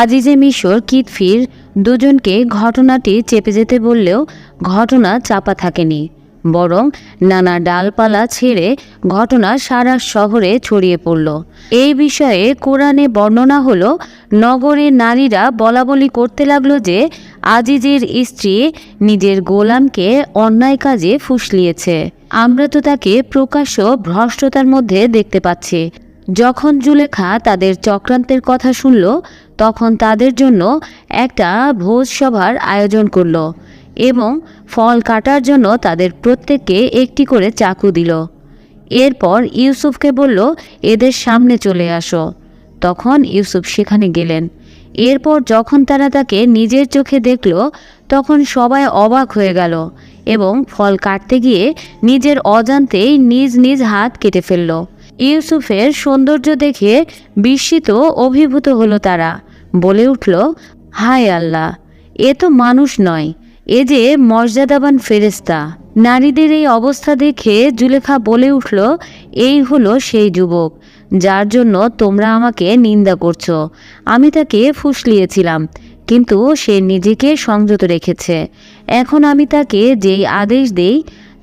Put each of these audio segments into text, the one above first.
আজিজে মিশর, কিতফির দুজনকে ঘটনাটি চেপে যেতে বললেও ঘটনা চাপা থাকেনি। বরং নানা ডালপালা ছেড়ে ঘটনা সারা শহরে ছড়িয়ে পড়ল। এই বিষয়ে কোরআনে বর্ণনা হলো নগরের নারীরা বলাবলি করতে লাগল যে আজিজের স্ত্রী নিজের গোলামকে অন্যায় কাজে ফুসলিয়েছে। আমরা তো তাকে প্রকাশ্য ভ্রষ্টতার মধ্যে দেখতে পাচ্ছি। যখন জুলেখা তাদের চক্রান্তের কথা শুনল, তখন তাদের জন্য একটা ভোজ সভার আয়োজন করল এবং ফল কাটার জন্য তাদের প্রত্যেককে একটি করে চাকু দিল। এরপর ইউসুফকে বলল, এদের সামনে চলে আসো। তখন ইউসুফ সেখানে গেলেন। এরপর যখন তারা তাকে নিজের চোখে দেখল, তখন সবাই অবাক হয়ে গেল এবং ফল কাটতে গিয়ে নিজের অজান্তেই নিজ নিজ হাত কেটে ফেলল। ইউসুফের সৌন্দর্য দেখে বিস্মিত অভিভূত হলো তারা। বলে উঠল, হায় আল্লাহ, এ তো মানুষ নয়, এ যে মর্যাদাবান ফেরেস্তা নারীদের এই অবস্থা দেখে জুলেখা বলে উঠল, এই হলো সেই যুবক, যার জন্য তোমরা আমাকে নিন্দা করছ। আমি তাকে ফুসলিয়েছিলাম, কিন্তু সে নিজেকে সংযত রেখেছে। এখন আমি তাকে যেই আদেশ দেই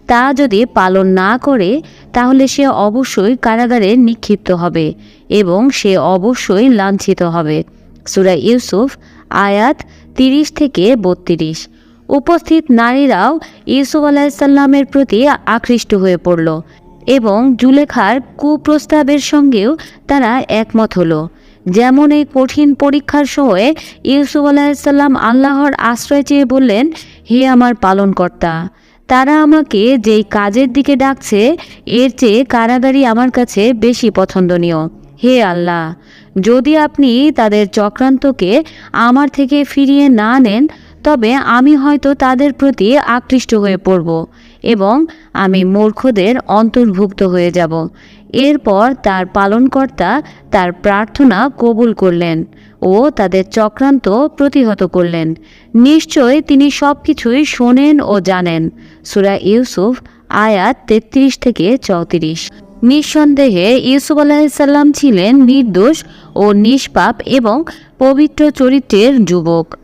তা যদি পালন না করে, তাহলে সে অবশ্যই কারাগারে নিক্ষিপ্ত হবে এবং সে অবশ্যই লাঞ্ছিত হবে। সুরা ইউসুফ, আয়াত তিরিশ থেকে বত্রিশ। উপস্থিত নারীরাও ইউসুফ আলাহিসাল্লামের প্রতি আকৃষ্ট হয়ে পড়ল এবং জুলেখার কুপ্রস্তাবের সঙ্গেও তারা একমত হলো। যেমন এই কঠিন পরীক্ষার সময়ে ইউসুফ আলাহিসাল্লাম আল্লাহর আশ্রয় চেয়ে বললেন, হে আমার পালনকর্তা তারা আমাকে যেই কাজের দিকে ডাকছে, এর চেয়ে কারাগারি আমার কাছে বেশি পছন্দনীয়। হে আল্লাহ, যদি আপনি তাদের চক্রান্তকে আমার থেকে ফিরিয়ে না নেন, তবে আমি হয়তো তাদের প্রতি আকৃষ্ট হয়ে পড়ব। এবং আমি মূর্খদের অন্তর্ভুক্ত হয়ে যাব। এরপর তার পালনকর্তা তার প্রার্থনা কবুল করলেন ও তাদের চক্রান্ত প্রতিহত করলেন। নিশ্চয় তিনি সব কিছুই শোনেন ও জানেন। সুরা ইউসুফ, আয়াত তেত্রিশ থেকে চৌত্রিশ। নিঃসন্দেহে ইউসুফ আলাহিসাল্লাম ছিলেন নির্দোষ ও নিষ্পাপ এবং পবিত্র চরিত্রের যুবক।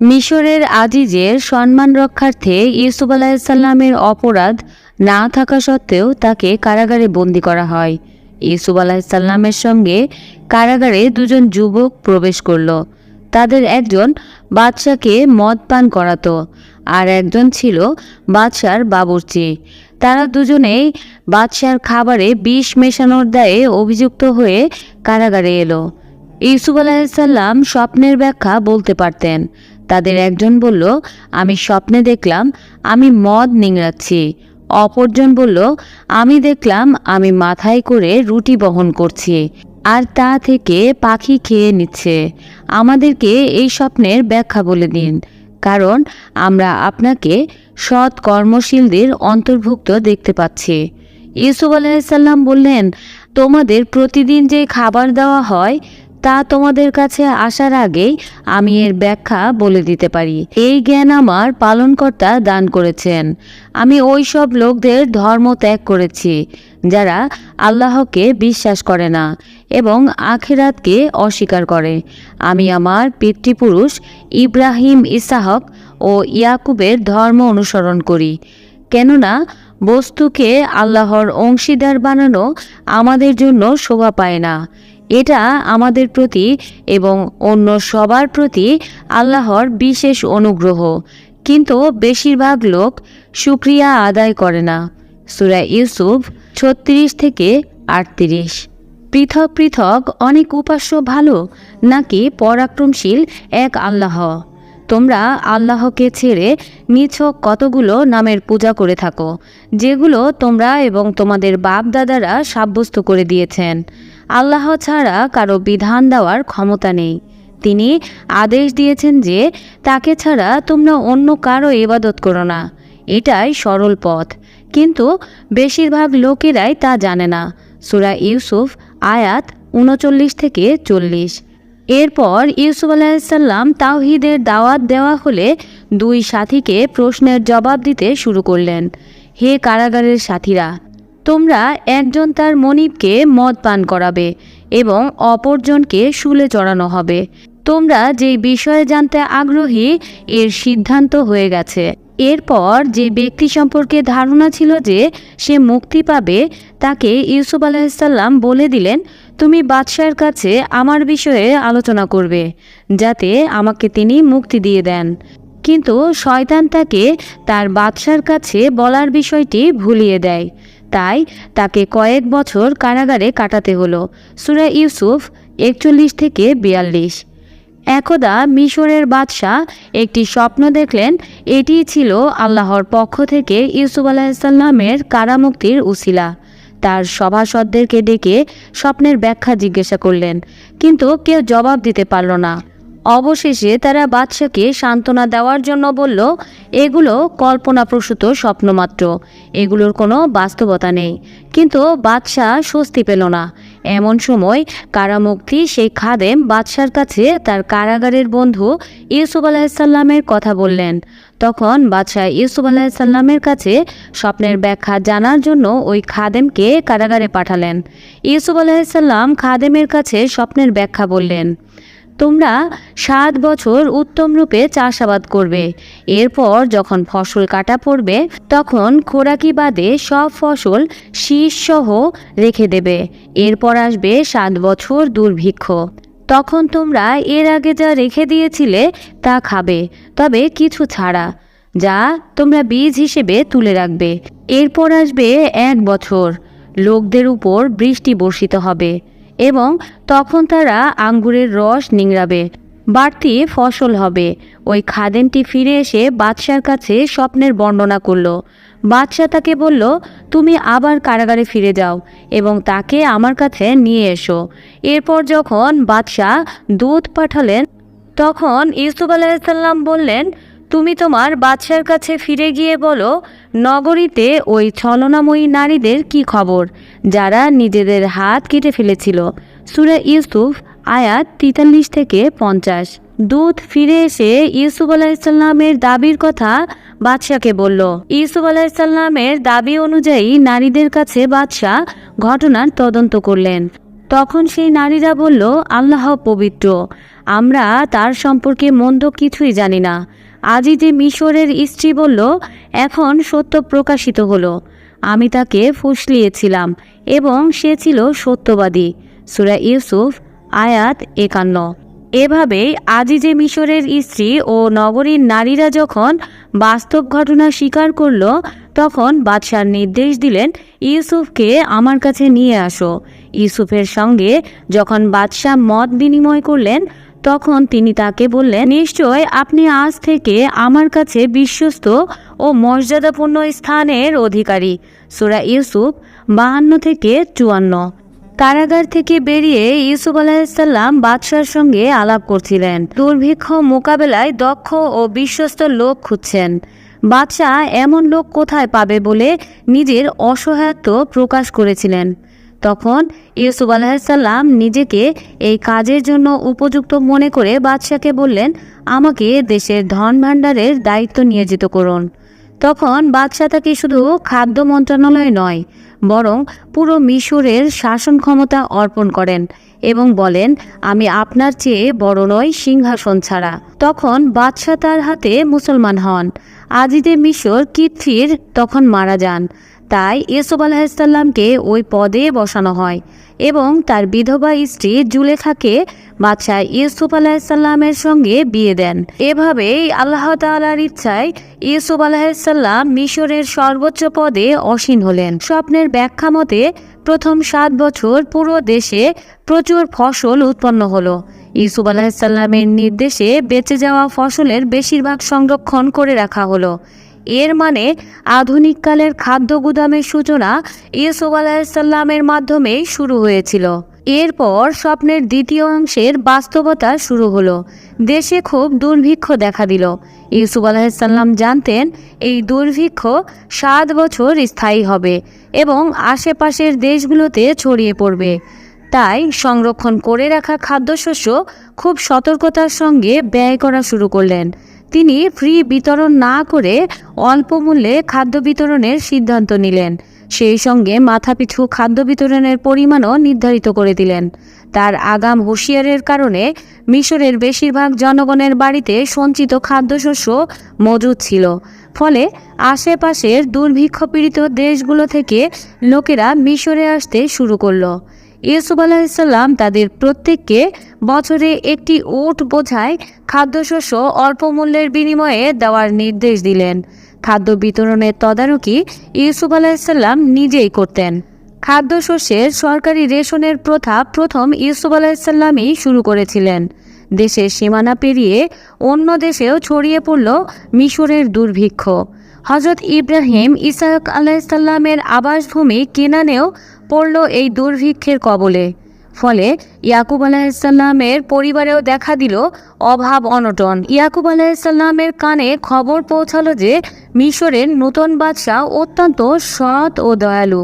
মিশরের আজিজের সম্মান রক্ষার্থে ইউসুফ আলাহিসাল্লামের অপরাধ না থাকা সত্ত্বেও তাকে কারাগারে বন্দি করা হয়। ইউসুফ আলাহিসাল্লামের সঙ্গে কারাগারে দুজন যুবক প্রবেশ করল। তাদের একজন বাদশাকে মদ পান করাতো আর একজন ছিল বাদশার বাবুর্চি। তারা দুজনেই বাদশার খাবারে বিষ মেশানোর দায়ে অভিযুক্ত হয়ে কারাগারে এলো। ইউসুফ আলাহিসাল্লাম স্বপ্নের ব্যাখ্যা বলতে পারতেন। তাদের একজন বলল, আমি স্বপ্নে দেখলাম আমি মদ নিংড়াচ্ছি। অপরজন বলল, আমি দেখলাম আমি মাথায় করে রুটি বহন করছি আর তা থেকে পাখি খেয়ে নিচ্ছে। আমাদেরকে এই স্বপ্নের ব্যাখ্যা বলে দিন, কারণ আমরা আপনাকে সৎ কর্মশীলদের অন্তর্ভুক্ত দেখতে পাচ্ছি। ইউসুফ আলাইসাল্লাম বললেন, তোমাদের প্রতিদিন যে খাবার দেওয়া হয় তা তোমাদের কাছে আসার আগেই আমি এর ব্যাখ্যা বলে দিতে পারি। এই জ্ঞান আমার পালনকর্তা দান করেছেন। আমি ওই সব লোকদের ধর্ম ত্যাগ করেছি, যারা আল্লাহকে বিশ্বাস করে না এবং আখিরাতকে অস্বীকার করে। আমি আমার পিতৃপুরুষ ইব্রাহিম ইসাহক ও ইয়াকুবের ধর্ম অনুসরণ করি, কেননা বস্তুকে আল্লাহর অংশীদার বানানো আমাদের জন্য শোভা পায় না। এটা আমাদের প্রতি এবং অন্য সবার প্রতি আল্লাহর বিশেষ অনুগ্রহ। কিন্তু বেশিরভাগ লোক সুক্রিয়া আদায় করে না। সুরা ইউসুফ ছত্রিশ থেকে আটত্রিশ। পৃথক পৃথক অনেক উপাস্য ভালো নাকি পরাক্রমশীল এক আল্লাহ। তোমরা আল্লাহকে ছেড়ে নিছক কতগুলো নামের পূজা করে থাকো, যেগুলো তোমরা এবং তোমাদের বাপ দাদারা সাব্যস্ত করে দিয়েছেন। আল্লাহ ছাড়া কারও বিধান দেওয়ার ক্ষমতা নেই। তিনি আদেশ দিয়েছেন যে, তাকে ছাড়া তোমরা অন্য কারও ইবাদত করো না। এটাই সরল পথ। কিন্তু বেশিরভাগ লোকেরাই তা জানে না। সুরা ইউসুফ, আয়াত উনচল্লিশ থেকে চল্লিশ। এরপর ইউসুফ আলাহিসাল্লাম তাওহিদের দাওয়াত দেওয়া হলে দুই সাথীকে প্রশ্নের জবাব দিতে শুরু করলেন। হে কারাগারের সাথীরা তোমরা একজন তার মনিবকে মদ পান করাবে এবং অপরজনকে শুলে চড়ানো হবে। তোমরা যে বিষয়ে জানতে আগ্রহী, এর সিদ্ধান্ত হয়ে গেছে। এরপর যে ব্যক্তি সম্পর্কে ধারণা ছিল যে সে মুক্তি পাবে, তাকে ইউসুফ আলাহিসাল্লাম বলে দিলেন, তুমি বাদশাহের কাছে আমার বিষয়ে আলোচনা করবে, যাতে আমাকে তিনি মুক্তি দিয়ে দেন। কিন্তু শয়তান তাকে তার বাদশার কাছে বলার বিষয়টি ভুলিয়ে দেয়। তাই তাকে কয়েক বছর কারাগারে কাটাতে হলো। সুরা ইউসুফ একচল্লিশ থেকে বিয়াল্লিশ। একদা মিশরের বাদশাহ একটি স্বপ্ন দেখলেন, এটি ছিল আল্লাহর পক্ষ থেকে ইউসুফ আলাহিসাল্লামের কারামুক্তির উসিলা। তার সভাসদদেরকে ডেকে স্বপ্নের ব্যাখ্যা জিজ্ঞাসা করলেন, কিন্তু কেউ জবাব দিতে পারল না। অবশেষে তারা বাদশাকে সান্ত্বনা দেওয়ার জন্য বলল, এগুলো কল্পনাপ্রসূত স্বপ্নমাত্র। এগুলোর কোনো বাস্তবতা নেই। কিন্তু বাদশাহ স্বস্তি পেল না। এমন সময় কারামুক্তি সেই খাদেম বাদশার কাছে তার কারাগারের বন্ধু ইউসুফ আলাহিসাল্লামের কথা বললেন। তখন বাদশাহ ইউসুফ আলাহিসাল্লামের কাছে স্বপ্নের ব্যাখ্যা জানার জন্য ওই খাদেমকে কারাগারে পাঠালেন। ইউসুফ আলাহিসাল্লাম খাদেমের কাছে স্বপ্নের ব্যাখ্যা বললেন তোমরা সাত বছর উত্তম রূপে চাষাবাদ করবে। এরপর যখন ফসল কাটা পড়বে, তখন খোরাকি বাদে সব ফসল শীষসহ রেখে দেবে। এরপর আসবে সাত বছর দুর্ভিক্ষ। তখন তোমরা এর আগে যা রেখে দিয়েছিলে, তা খাবে। তবে কিছু ছাড়া, যা তোমরা বীজ হিসেবে তুলে রাখবে। এরপর আসবে এক বছর। লোকদের উপর বৃষ্টি বর্ষিত হবে। এবং তখন তারা আঙ্গুরের রস নিংড়াবে, বাড়তি ফসল হবে। ওই খাদেনটি ফিরে এসে বাদশার কাছে স্বপ্নের বর্ণনা করল। বাদশাহ তাকে বলল, তুমি আবার কারাগারে ফিরে যাও এবং তাকে আমার কাছে নিয়ে এসো। এরপর যখন বাদশাহ দুধ পাঠালেন, তখন ইউসুফ আলাইসাল্লাম বললেন তুমি তোমার বাদশার কাছে ফিরে গিয়ে বলো, নগরীতে ওই ছলনাময়ী নারীদের কি খবর, যারা নিজেদের হাত কেটে ফেলেছিল? সুরে ইউসুফ, আয়াত তিতাল্লিশ থেকে পঞ্চাশ। দুধ ফিরে এসে ইউসুফ আলাহিসাল্লামের দাবির কথা বাদশাকে বলল, ইউসুফ আলাহিসাল্লামের দাবি অনুযায়ী নারীদের কাছে বাদশাহ ঘটনার তদন্ত করলেন। তখন সেই নারীরা বলল, আল্লাহ পবিত্র, আমরা তার সম্পর্কে মন্দ কিছুই জানি না। আজই যে মিশরের স্ত্রী বলল, এখন সত্য প্রকাশিত হলো। আমি তাকে ফুসলিয়েছিলাম এবং সে ছিল সত্যবাদী। সুরা ইউসুফ, আয়াত একান্ন। এভাবেই আজি যে মিশরের স্ত্রী ও নগরীর নারীরা যখন বাস্তব ঘটনা স্বীকার করল, তখন বাদশার নির্দেশ দিলেন, ইউসুফকে আমার কাছে নিয়ে আসো। ইউসুফের সঙ্গে যখন বাদশাহ মত বিনিময় করলেন তখন তিনি তাকে বললেন, নিশ্চয় আপনি আজ থেকে আমার কাছে বিশ্বস্ত ও মর্যাদাপূর্ণ স্থানের অধিকারী। সুরা ইউসুফ বাহান্ন থেকে চুয়ান্ন। কারাগার থেকে বেরিয়ে ইউসুফ আলাহিসাল্লাম বাদশার সঙ্গে আলাপ করছিলেন। দুর্ভিক্ষ মোকাবেলায় দক্ষ ও বিশ্বস্ত লোক খুঁজছেন। বাদশাহ এমন লোক কোথায় পাবে বলে নিজের অসহায়ত্ব প্রকাশ করেছিলেন। তখন ইউসুফ আলাহিসাল্লাম নিজেকে এই কাজের জন্য উপযুক্ত মনে করে বাদশাকে বললেন, আমাকে দেশের ধন ভাণ্ডারের দায়িত্ব নিয়োজিত করুন। তখন বাদশাহ তাকে শুধু খাদ্য মন্ত্রণালয় নয়, বরং পুরো মিশরের শাসন ক্ষমতা অর্পণ করেন এবং বলেন, আমি আপনার চেয়ে বড় নয় সিংহাসন ছাড়া। তখন বাদশাহ তার হাতে মুসলমান হন। আজিদে মিশর কিথির তখন মারা যান। তাই ইউসুফ আলাহিসাল্লামকে ওই পদে বসানো হয় এবং তার বিধবা স্ত্রী জুলেখাকে বাদশাহ ইউসুফ আলাহিসাল্লামের সঙ্গে বিয়ে দেন। এভাবেই আল্লাহ তালার ইচ্ছায় ইউসুফ আলাহিসাল্লাম মিশরের সর্বোচ্চ পদে অসীন হলেন। স্বপ্নের ব্যাখ্যা মতে প্রথম সাত বছর পুরো দেশে প্রচুর ফসল উৎপন্ন হলো। ইউসুফ আলাহিসাল্লামের নির্দেশে বেঁচে যাওয়া ফসলের বেশিরভাগ সংরক্ষণ করে রাখা হলো। এর মানে আধুনিককালের খাদ্য গুদামের সূচনা ইউসুফ আলাহিসাল্লামের মাধ্যমেই শুরু হয়েছিল। এরপর স্বপ্নের দ্বিতীয় অংশের বাস্তবতা শুরু হলো। দেশে খুব দুর্ভিক্ষ দেখা দিল। ইউসুফ আলাহিসাল্লাম জানতেন এই দুর্ভিক্ষ সাত বছর স্থায়ী হবে এবং আশেপাশের দেশগুলোতে ছড়িয়ে পড়বে। তাই সংরক্ষণ করে রাখা খাদ্যশস্য খুব সতর্কতার সঙ্গে ব্যয় করা শুরু করলেন। তিনি ফ্রি বিতরণ না করে অল্প মূল্যে খাদ্য বিতরণের সিদ্ধান্ত নিলেন। সেই সঙ্গে মাথাপিছু খাদ্য বিতরণের পরিমাণও নির্ধারিত করে দিলেন। তার আগাম হুঁশিয়ারের কারণে মিশরের বেশিরভাগ জনগণের বাড়িতে সঞ্চিত খাদ্যশস্য মজুদ ছিল। ফলে আশেপাশের দুর্ভিক্ষ পীড়িত দেশগুলো থেকে লোকেরা মিশরে আসতে শুরু করল। ইউসুফ আলাহিসাল্লাম তাদের প্রত্যেককে বছরে একটি উট বোঝায় খাদ্যশস্য অল্প মূল্যের বিনিময়ে দেওয়ার নির্দেশ দিলেন। খাদ্য বিতরণের তদারকি ইউসুফ আলাহিসাল্লাম নিজেই করতেন। খাদ্যশস্যের সরকারি রেশনের প্রথা প্রথম ইউসুফ আলাহিসাল্লামই শুরু করেছিলেন। দেশের সীমানা পেরিয়ে অন্য দেশেও ছড়িয়ে পড়ল মিশরের দুর্ভিক্ষ। হজরত ইব্রাহিম ইসাক আলাহিসাল্লামের আবাসভূমি কেনানেও পড়ল এই দুর্ভিক্ষের কবলে। ফলে ইয়াকুব আলাহিসাল্লামের পরিবারেও দেখা দিল অভাব অনটন। ইয়াকুব আলাহিসাল্লামের কানে খবর পৌঁছালো যে মিশরের নূতন বাদশাহ অত্যন্ত সৎ ও দয়ালু।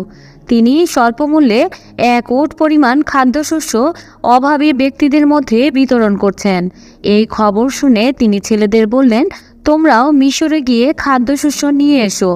তিনি স্বল্পমূল্যে এক ওট পরিমাণ খাদ্যশস্য অভাবী ব্যক্তিদের মধ্যে বিতরণ করছেন। এই খবর শুনে তিনি ছেলেদের বললেন, তোমরাও মিশরে গিয়ে খাদ্যশস্য নিয়ে এসো।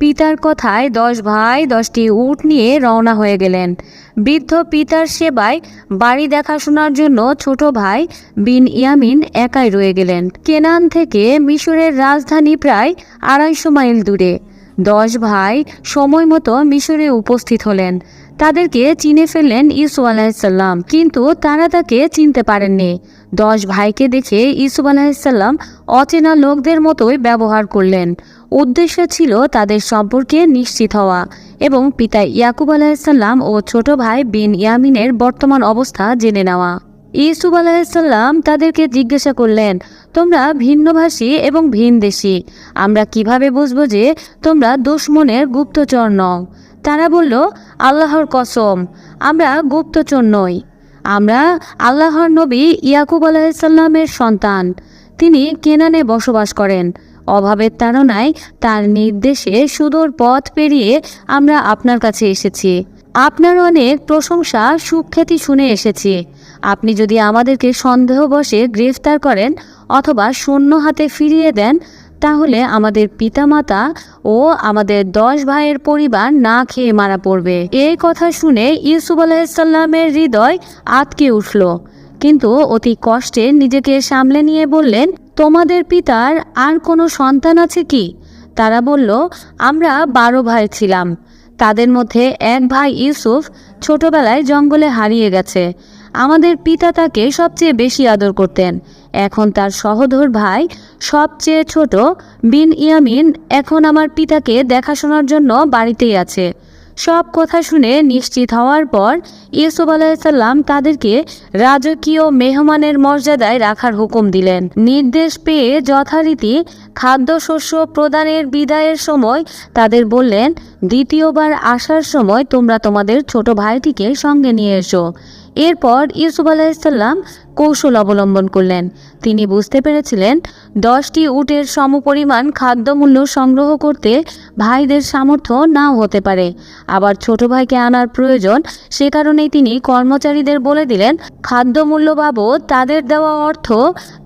পিতার কথায় দশ ভাই, দশটি উট নিয়ে রওনা হয়ে গেলেন। বৃদ্ধ পিতার সেবায় বাড়ি দেখাশোনার জন্য ছোট ভাই বিন ইয়ামিন একাই রয়ে গেলেন। কেনান থেকে মিশরের রাজধানী প্রায় আড়াইশো মাইল দূরে। দশ ভাই সময় মতো মিশরে উপস্থিত হলেন। তাদেরকে চিনে ফেললেন ইসু আলাহিসাল্লাম কিন্তু তারা তাকে চিনতে পারেননি। দশ ভাইকে দেখে ইসুফ আলাহিসাল্লাম অচেনা লোকদের মতোই ব্যবহার করলেন। উদ্দেশ্য ছিল তাদের সম্পর্কে নিশ্চিত হওয়া এবং পিতা ইয়াকুব আলাহিসাল্লাম ও ছোট ভাই বিন ইয়ামিনের বর্তমান অবস্থা জেনে নেওয়া। ইসুফ আলাহিসাল্লাম তাদেরকে জিজ্ঞাসা করলেন, তোমরা ভিন্নভাষী এবং ভিনদেশী, আমরা কীভাবে বুঝব যে তোমরা দুশ্মনের গুপ্তচর নও? তারা বলল, আল্লাহর কসম, আমরা গুপ্তচর নই। আমরা আল্লাহর নবী ইয়াকুব আলাহিসাল্লামের সন্তান। তিনি কেনানে বসবাস করেন। অভাবের তাড়নায় তার নির্দেশে সুদূর পথ পেরিয়ে আমরা আপনার কাছে এসেছি। আপনার অনেক প্রশংসা, সুখ্যাতি শুনে এসেছি। আপনি যদি আমাদেরকে সন্দেহবশে গ্রেফতার করেন অথবা শূন্য হাতে ফিরিয়ে দেন, তাহলে আমাদের পিতামাতা ও আমাদের দশ ভাইয়ের পরিবার না খেয়ে মারা পড়বে। এই কথা শুনে ইউসুফ আলাহিসাল্লামের হৃদয় আটকে উঠল। কিন্তু অতি কষ্টে নিজেকে সামলে নিয়ে বললেন, তোমাদের পিতার আর কোনো সন্তান আছে কি? তারা বলল, আমরা বারো ভাই ছিলাম। তাদের মধ্যে এক ভাই ইউসুফ ছোটবেলায় জঙ্গলে হারিয়ে গেছে। আমাদের পিতা তাকে সবচেয়ে বেশি আদর করতেন। এখন তার সহোদর ভাই সবচেয়ে ছোট বিন ইয়ামিন এখন আমার পিতাকে দেখাশোনার জন্য বাড়িতেই আছে। সব কথা শুনে নিশ্চিত হওয়ার পর ইউসুফ আলাহিসাল্লাম তাদেরকে রাজকীয় মেহমানের মর্যাদায় রাখার হুকুম দিলেন। নির্দেশ পেয়ে যথারীতি খাদ্যশস্য প্রদানের বিদায়ের সময় তাদের বললেন, দ্বিতীয়বার আসার সময় তোমরা তোমাদের ছোট ভাইটিকে সঙ্গে নিয়ে এসো। এরপর ইউসুফ আলাহিসাল্লাম কৌশল অবলম্বন করলেন। তিনি বুঝতে পেরেছিলেন, দশটি উটের সমপরিমাণ খাদ্যমূল্য সংগ্রহ করতে ভাইদের সামর্থ্য নাও হতে পারে। আবার ছোট ভাইকে আনার প্রয়োজন, সে কারণেই তিনি কর্মচারীদের বলে দিলেন, খাদ্যমূল্য বাবদ তাদের দেওয়া অর্থ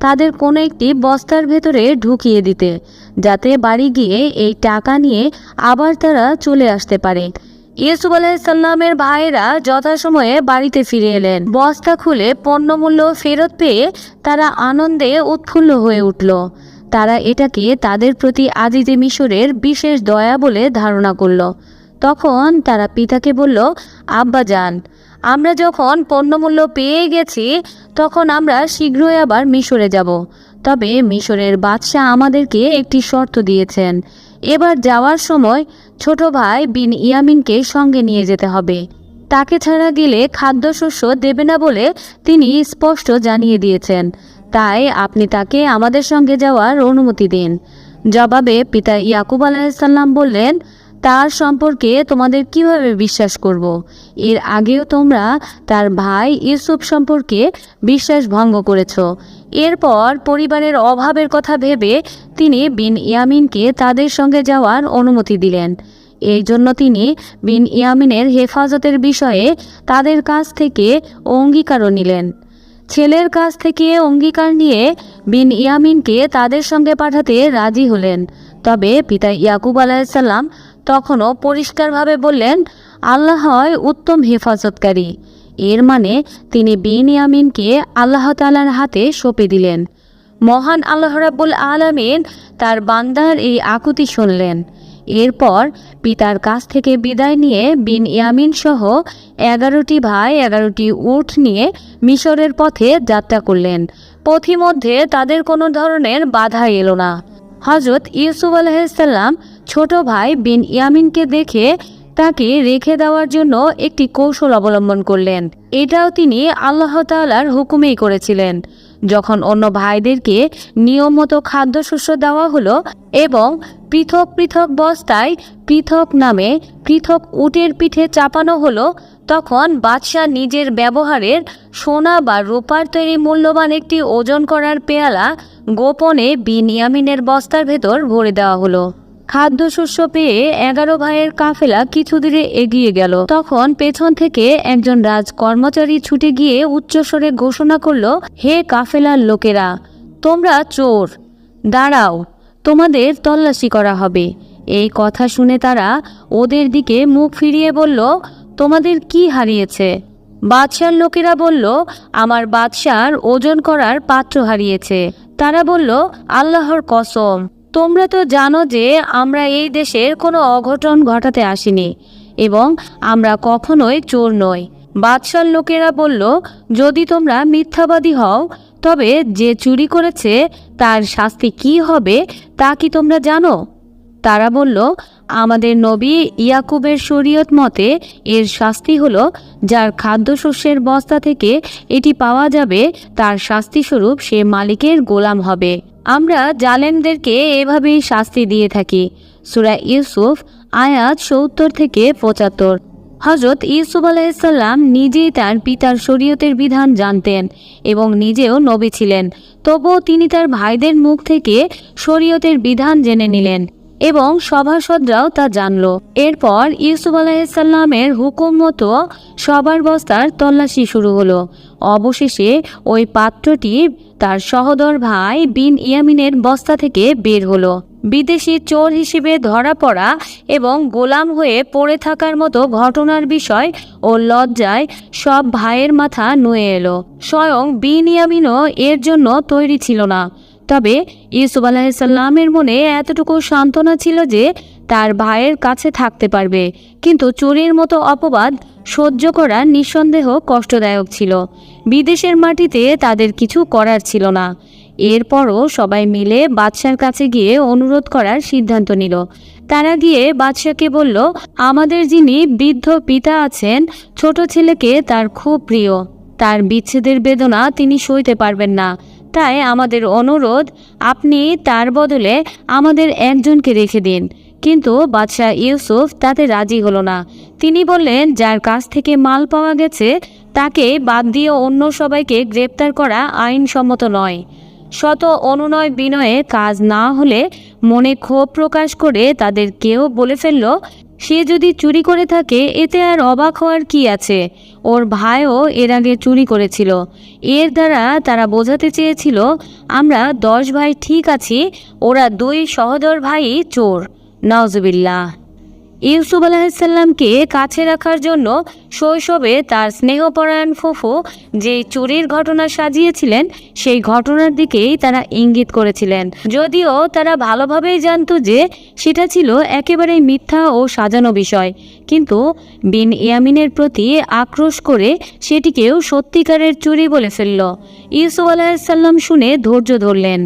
তাদের কোনো একটি বস্তার ভেতরে ঢুকিয়ে দিতে, যাতে বাড়ি গিয়ে এই টাকা নিয়ে আবার তারা চলে আসতে পারে। ইউসুফ আলাহিসাল্লামের ভাইয়েরা যথাসময়ে বাড়িতে ফিরে এলেন। বস্তা খুলে পণ্যমূল্য ফেরত পেয়ে তারা আনন্দে উৎফুল্ল হয়ে উঠল। তারা এটাকে তাদের প্রতি আজিজে মিশরের বিশেষ দয়া বলে ধারণা করল। তখন তারা পিতাকে বলল, আব্বা যান, আমরা যখন পণ্যমূল্য পেয়ে গেছি, তখন আমরা শীঘ্রই আবার মিশরে যাব। তবে মিশরের বাদশাহ আমাদেরকে একটি শর্ত দিয়েছেন এবার যাওয়ার সময় ছোট ভাই বিন ইয়ামিনকে সঙ্গে নিয়ে যেতে হবে। তাকে ছাড়া গেলে খাদ্যশস্য দেবে না বলে তিনি স্পষ্ট জানিয়ে দিয়েছেন। তাই আপনি তাকে আমাদের সঙ্গে যাওয়ার অনুমতি দিন। জবাবে পিতা ইয়াকুব আলাহিসাল্লাম বললেন, তার সম্পর্কে তোমাদের কীভাবে বিশ্বাস করব। এর আগেও তোমরা তার ভাই ইউসুফ সম্পর্কে বিশ্বাস ভঙ্গ করেছ। এরপর পরিবারের অভাবের কথা ভেবে তিনি বিন ইয়ামিনকে তাদের সঙ্গে যাওয়ার অনুমতি দিলেন। এই জন্য তিনি বিন ইয়ামিনের হেফাজতের বিষয়ে তাদের কাছ থেকে অঙ্গীকারও নিলেন। ছেলের কাছ থেকে অঙ্গীকার নিয়ে বিন ইয়ামিনকে তাদের সঙ্গে পাঠাতে রাজি হলেন। তবে পিতা ইয়াকুব আলাহিসাল্লাম তখনও পরিষ্কারভাবে বললেন, আল্লাহ হয় উত্তম হেফাজতকারী। এর মানে তিনি বিন ইয়ামিনকে আল্লাহ তালার হাতে সঁপে দিলেন। মহান আল্লাহ রাব্বুল আলামিন তার বান্দার এই আকুতি শুনলেন। এরপর পিতার কাছ থেকে বিদায় নিয়ে বিন ইয়ামিন সহ এগারোটি ভাই, এগারোটি উঠ নিয়ে মিশরের পথে যাত্রা করলেন। পথিমধ্যে তাদের কোনো ধরনের বাধা এলো না। হজরত ইউসুফ আলাইসাল্লাম ছোট ভাই বিন ইয়ামিনকে দেখে তাকে রেখে দেওয়ার জন্য একটি কৌশল অবলম্বন করলেন। এটাও তিনি আল্লাহ তাআলার হুকুমেই করেছিলেন। যখন অন্য ভাইদেরকে নিয়মমত খাদ্যশস্য দেওয়া হলো এবং পৃথক পৃথক বস্তায় পৃথক নামে পৃথক উটের পিঠে চাপানো হলো, তখন বাদশাহ নিজের ব্যবহারের সোনা বা রূপার তৈরি মূল্যবান একটি ওজন করার পেয়ালা গোপনে বিনিয়ামিনের বস্তার ভেতর ভরে দেওয়া হলো। খাদ্যশস্য পেয়ে এগারো ভাইয়ের কাফেলা কিছু দূরে এগিয়ে গেল। তখন পেছন থেকে একজন রাজ কর্মচারী ছুটে গিয়ে উচ্চস্বরে ঘোষণা করল, হে কাফেলার লোকেরা, তোমরা চোর। দাঁড়াও, তোমাদের তল্লাশি করা হবে। এই কথা শুনে তারা ওদের দিকে মুখ ফিরিয়ে বলল, তোমাদের কি হারিয়েছে? বাদশার লোকেরা বলল, আমার বাদশার ওজন করার পাত্র হারিয়েছে। তারা বলল, আল্লাহর কসম তোমরা তো জানো যে আমরা এই দেশের কোনো অঘটন ঘটাতে আসিনি, এবং আমরা কখনোই চোর নই। বাদশার লোকেরা বলল, যদি তোমরা মিথ্যাবাদী হও, তবে যে চুরি করেছে, তার শাস্তি কি হবে তা কি তোমরা জানো? তারা বলল আমাদের নবী ইয়াকুবের শরীয়ত মতে এর শাস্তি হলো যার খাদ্যশস্যের বস্তা থেকে এটি পাওয়া যাবে, তার শাস্তিস্বরূপ সে মালিকের গোলাম হবে। আমরা জালেমদেরকে এভাবেই শাস্তি দিয়ে থাকি। সুরা ইউসুফ, আয়াত সত্তর থেকে পঁচাত্তর। হজরত ইউসুফ আলাইসাল্লাম নিজেই তার পিতার শরীয়তের বিধান জানতেন এবং নিজেও নবী ছিলেন। তবুও তিনি তার ভাইদের মুখ থেকে শরীয়তের বিধান জেনে নিলেন। এবং সভাসদরাও তা জানল। এরপর ইউসুফ আলাইসাল্লামের হুকুম মতো সবার বস্তার তল্লাশি শুরু হলো। অবশেষে ওই পাত্রটি তার সহদর ভাই বিন ইয়ামিনের বস্তা থেকে বের হলো। বিদেশি চোর হিসেবে ধরা পড়া এবং গোলাম হয়ে পড়ে থাকার মতো ঘটনার বিষয় ও লজ্জায় সব ভাইয়ের মাথা নুয়ে এলো। স্বয়ং বিন ইয়ামিনও এর জন্য তৈরি ছিল না। তবে ইউসুফ আলাহিসাল্লামের মনে এতটুকু সান্ত্বনা ছিল যে তার ভাইয়ের কাছে থাকতে পারবে। কিন্তু চোরের মতো অপবাদ সহ্য করা নিঃসন্দেহ কষ্টদায়ক ছিল। বিদেশের মাটিতে তাদের কিছু করার ছিল না। এরপরও সবাই মিলে বাদশার কাছে গিয়ে অনুরোধ করার সিদ্ধান্ত নিল। তারা গিয়ে বাদশাকে বলল, আমাদের যিনি বৃদ্ধ পিতা আছেন, ছোট ছেলেকে তার খুব প্রিয়। তার বিচ্ছেদের বেদনা তিনি সইতে পারবেন না। তাই আমাদের অনুরোধ, আপনি তার বদলে আমাদের একজনকে রেখে দিন। কিন্তু বাদশাহ ইউসুফ তাতে রাজি হলো না। তিনি বললেন, যার কাছ থেকে মাল পাওয়া গেছে, তাকে বাদ দিয়ে অন্য সবাইকে গ্রেপ্তার করা আইনসম্মত নয়। শত অনুনয় বিনয়ে কাজ না হলে মনে ক্ষোভ প্রকাশ করে তাদের কেউ বলে ফেলল সে যদি চুরি করে থাকে, এতে আর অবাক হওয়ার কি আছে? ওর ভাইও এর আগে চুরি করেছিল। এর দ্বারা তারা বোঝাতে চেয়েছিল, আমরা দশ ভাই ঠিক আছি, ওরা দুই সহদর ভাই চোর। নওজবিল্লাহ ইউসুফ আলাহিসাল্লামকে কাছে রাখার জন্য শৈশবে তার স্নেহপরায়ণ ফুফু যে চুরির ঘটনা সাজিয়েছিলেন, সেই ঘটনার দিকেই তারা ইঙ্গিত করেছিলেন। যদিও তারা ভালোভাবেই জানতো যে সেটা ছিল একেবারেই মিথ্যা ও সাজানো বিষয়। কিন্তু বিন ইয়ামিনের প্রতি আক্রোশ করে সেটিকেও সত্যিকারের চুরি বলে ফেলল। ইউসুফ আলাহিসাল্লাম শুনে ধৈর্য ধরলেন।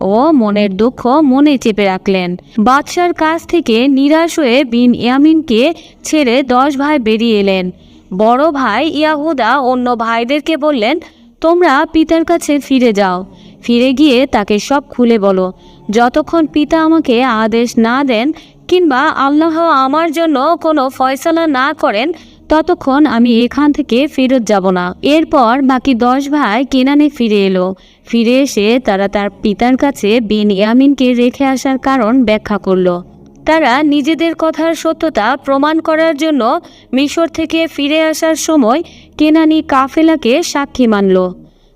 ও মনের দুঃখ মনে চেপে রাখলেন। বাদশার কাছ থেকে নিরাশ হয়ে বিন ইয়ামিনকে ছেড়ে দশ ভাই বেরিয়ে এলেন। বড় ভাই ইয়াহুদা অন্য ভাইদেরকে বললেন, তোমরা পিতার কাছে ফিরে যাও। ফিরে গিয়ে তাকে সব খুলে বলো। যতক্ষণ পিতা আমাকে আদেশ না দেন কিংবা আল্লাহ আমার জন্য কোনো ফয়সলা না করেন, ততক্ষণ আমি এখান থেকে ফেরত যাব না। এরপর বাকি দশ ভাই কেনানে ফিরে এলো। ফিরে এসে তারা তার পিতার কাছে বিন ইয়ামিনকে রেখে আসার কারণ ব্যাখ্যা করল। তারা নিজেদের কথার সত্যতা প্রমাণ করার জন্য মিশর থেকে ফিরে আসার সময় কেনানি কাফেলাকে সাক্ষী মানল।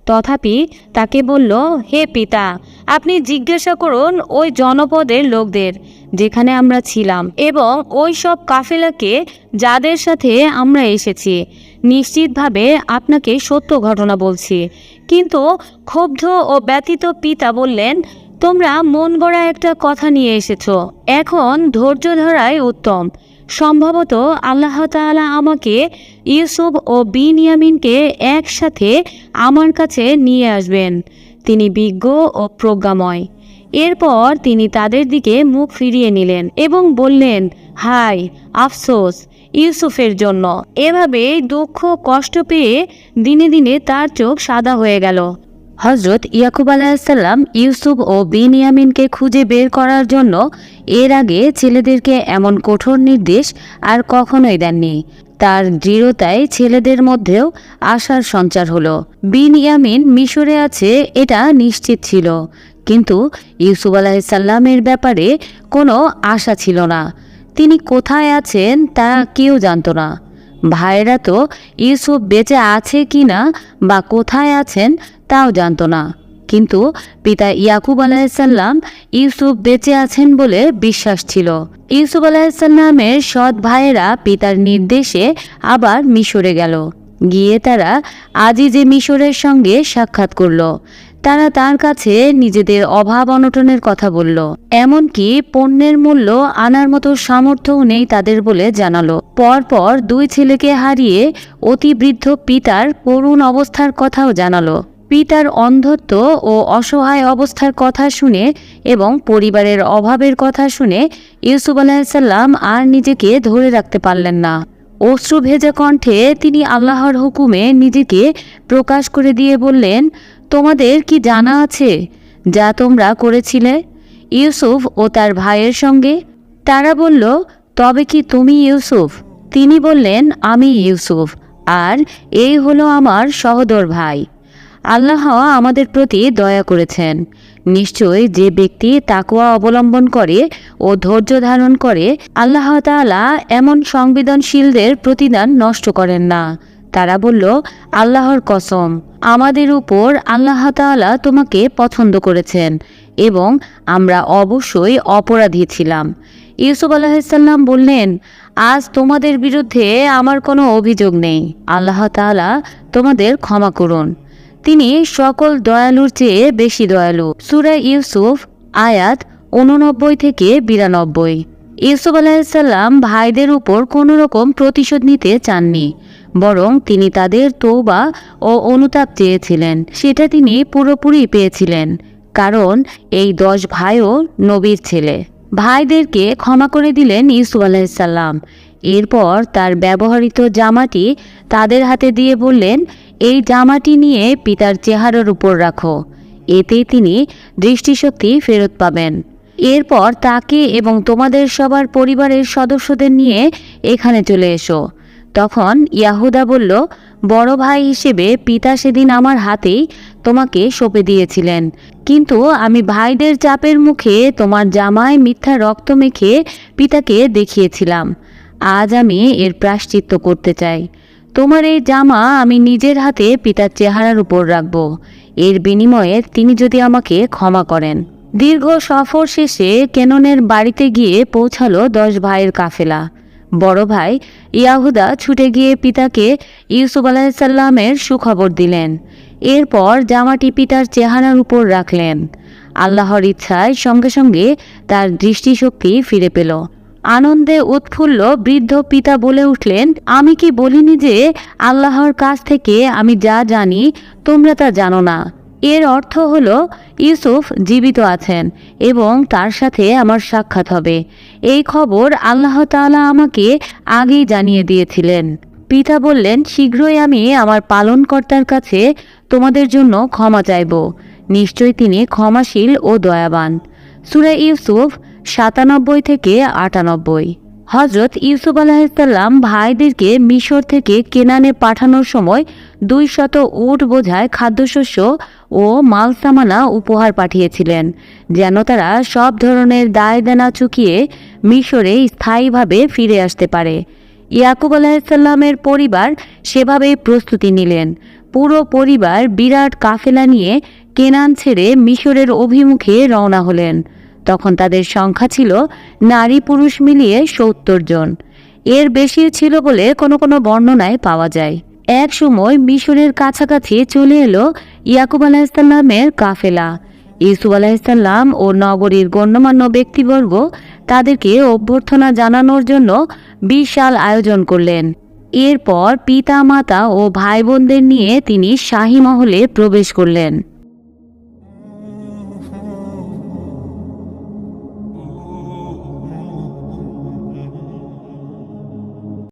তথাপি তাকে বলল, হে পিতা, আপনি জিজ্ঞাসা করুন ওই জনপদের লোকদের যেখানে আমরা ছিলাম এবং ওই সব কাফেলাকে যাদের সাথে আমরা এসেছি। নিশ্চিতভাবে আপনাকে সত্য ঘটনা বলছি। কিন্তু ক্ষুব্ধ ও ব্যতীত পিতা বললেন, তোমরা মন গড়া একটা কথা নিয়ে এসেছ। এখন ধৈর্য ধরাই উত্তম। সম্ভবত আল্লাহ তাআলা আমাকে, ইউসুফ ও বিনিয়ামিনকে একসাথে আমার কাছে নিয়ে আসবেন। তিনি বিজ্ঞ ও প্রজ্ঞাময়। এরপর তিনি তাদের দিকে মুখ ফিরিয়ে নিলেন এবং বললেন হাই আফসোস! ইউসুফের জন্য। এভাবে দুঃখ কষ্ট পেয়ে দিনে দিনে তার চোখ সাদা হয়ে গেল। হজরত ইয়াকুব আলাহিসাল্লাম ইউসুফ ও বিনিয়ামিনকে খুঁজে বের করার জন্য এর আগে ছেলেদেরকে এমন কঠোর নির্দেশ আর কখনোই দেননি। তার দৃঢ়তায় ছেলেদের মধ্যেও আশার সঞ্চার হলো। বিনিয়ামিন মিশরে আছে, এটা নিশ্চিত ছিল। কিন্তু ইউসুফ আলাহিসাল্লামের ব্যাপারে কোনো আশা ছিল না। তিনি কোথায় আছেন তা কেউ জানত না। ভাইয়েরা তো ইউসুফ বেঁচে আছে কি না বা কোথায় আছেন তাও জানত না। কিন্তু পিতা ইয়াকুব আলাহিসাল্লাম ইউসুফ বেঁচে আছেন বলে বিশ্বাস ছিল। ইউসুফ আলাহিসাল্লামের সৎ ভাইয়েরা পিতার নির্দেশে আবার মিশরে গেল। গিয়ে তারা আজই যে মিশরের সঙ্গে সাক্ষাৎ করল। তারা তার কাছে নিজেদের অভাব অনটনের কথা বলল, এমনকি পণ্যের মূল্য আনার মতো সামর্থ্যও নেই তাদের বলে জানালো। পরপর দুই ছেলেকে হারিয়ে অতি বৃদ্ধ পিতার করুণ অবস্থার কথাও জানালো। পিতার অন্ধত্ব ও অসহায় অবস্থার কথা শুনে এবং পরিবারের অভাবের কথা শুনে ইউসুফ আলাহিসাল্লাম আর নিজেকে ধরে রাখতে পারলেন না। অশ্রু ভেজা কণ্ঠে তিনি আল্লাহর হুকুমে নিজেকে প্রকাশ করে দিয়ে বললেন তোমাদের কি জানা আছে যা তোমরা করেছিলে? ইউসুফ ও তার ভাইয়ের সঙ্গে? তারা বলল, তবে কি তুমি ইউসুফ? তিনি বললেন, আমি ইউসুফ, আর এই হলো আমার সহদর ভাই। আল্লাহ আমাদের প্রতি দয়া করেছেন। নিশ্চয় যে ব্যক্তি তাকুয়া অবলম্বন করে ও ধৈর্য ধারণ করে, আল্লাহ তাআলা এমন সংবেদনশীলদের প্রতিদান নষ্ট করেন না। তারা বলল, আল্লাহর কসম। আমাদের উপর আল্লাহ তাআলা তোমাকে পছন্দ করেছেন এবং আমরা অবশ্যই অপরাধী ছিলাম। ইউসুফ আলাহিসাল্লাম বললেন, আজ তোমাদের বিরুদ্ধে আমার কোনো অভিযোগ নেই। আল্লাহ তাআলা তোমাদের ক্ষমা করুন। তিনি সকল দয়ালুর চেয়ে বেশি দয়ালু। সুরা ইউসুফ আয়াত উননব্বই থেকে বিরানব্বই। ইউসুফ আলাহিসাল্লাম ভাইদের উপর কোনো রকম প্রতিশোধ নিতে চাননি। বরং তিনি তাদের তৌবা ও অনুতাপ চেয়েছিলেন। সেটা তিনি পুরোপুরি পেয়েছিলেন, কারণ এই দশ ভাইও নবীর ছেলে। ভাইদেরকে ক্ষমা করে দিলেন ইউসুফ আলাহিসাল্লাম এরপর তার ব্যবহৃত জামাটি তাদের হাতে দিয়ে বললেন, এই জামাটি নিয়ে পিতার চেহারার উপর রাখো। এতে তিনি দৃষ্টিশক্তি ফেরত পাবেন। এরপর তাকে এবং তোমাদের সবার পরিবারের সদস্যদের নিয়ে এখানে চলে এসো। তখন ইয়াহুদা বলল, বড় ভাই হিসেবে পিতা সেদিন আমার হাতেই তোমাকে সঁপে দিয়েছিলেন। কিন্তু আমি ভাইদের চাপের মুখে তোমার জামায় মিথ্যা রক্ত মেখে পিতাকে দেখিয়েছিলাম। আজ আমি এর প্রাশ্চিত্য করতে চাই। তোমার এই জামা আমি নিজের হাতে পিতার চেহারার উপর রাখব। এর বিনিময়ে তিনি যদি আমাকে ক্ষমা করেন। দীর্ঘ সফর শেষে কেননের বাড়িতে গিয়ে পৌঁছালো দশ ভাইয়ের কাফেলা। বড় ভাই ইয়াহুদা ছুটে গিয়ে পিতাকে ইউসুফ আলাহিসাল্লামের সুখবর দিলেন। এরপর জামাটি পিতার চেহারার উপর রাখলেন। আল্লাহর ইচ্ছায় সঙ্গে সঙ্গে তার দৃষ্টিশক্তি ফিরে পেল। আনন্দে উৎফুল্ল বৃদ্ধ পিতা বলে উঠলেন, আমি কি বলিনি যে আল্লাহর কাছ থেকে আমি যা জানি তোমরা তা জানো না? এর অর্থ হল, ইউসুফ জীবিত আছেন এবং তার সাথে আমার সাক্ষাৎ হবে। এই খবর আল্লাহ তাআলা আমাকে আগেই জানিয়ে দিয়েছিলেন। পিতা বললেন, শীঘ্রই আমি আমার পালনকর্তার কাছে তোমাদের জন্য ক্ষমা চাইব। নিশ্চয় তিনি ক্ষমাশীল ও দয়াবান। সুরা ইউসুফ সাতানব্বই থেকে আটানব্বই। হজরত ইউসুফ আলাহিসাল্লাম ভাইদেরকে মিশর থেকে কেনানে পাঠানোর সময় দুই শত উট বোঝায় খাদ্যশস্য ও মালসামানা উপহার পাঠিয়েছিলেন, যেন তারা সব ধরনের দায় দেনা চুকিয়ে মিশরে স্থায়ীভাবে ফিরে আসতে পারে। ইয়াকুব আলাহিসাল্লামের পরিবার সেভাবেই প্রস্তুতি নিলেন। পুরো পরিবার বিরাট কাফেলা নিয়ে কেনান ছেড়ে মিশরের অভিমুখে রওনা হলেন। তখন তাদের সংখ্যা ছিল নারী পুরুষ মিলিয়ে সত্তর জন। এর বেশি ছিল বলে কোনো কোনো বর্ণনায় পাওয়া যায়। এক সময় মিশরের কাছাকাছি চলে এলো ইয়াকুব আলাহিসাল্লামের কাফেলা। ইসুফ আলাহিসাল্লাম ও নগরীর গণ্যমান্য ব্যক্তিবর্গ তাদেরকে অভ্যর্থনা জানানোর জন্য বিশাল আয়োজন করলেন। এরপর পিতা মাতা ও ভাই বোনদের নিয়ে তিনি শাহী মহলে প্রবেশ করলেন।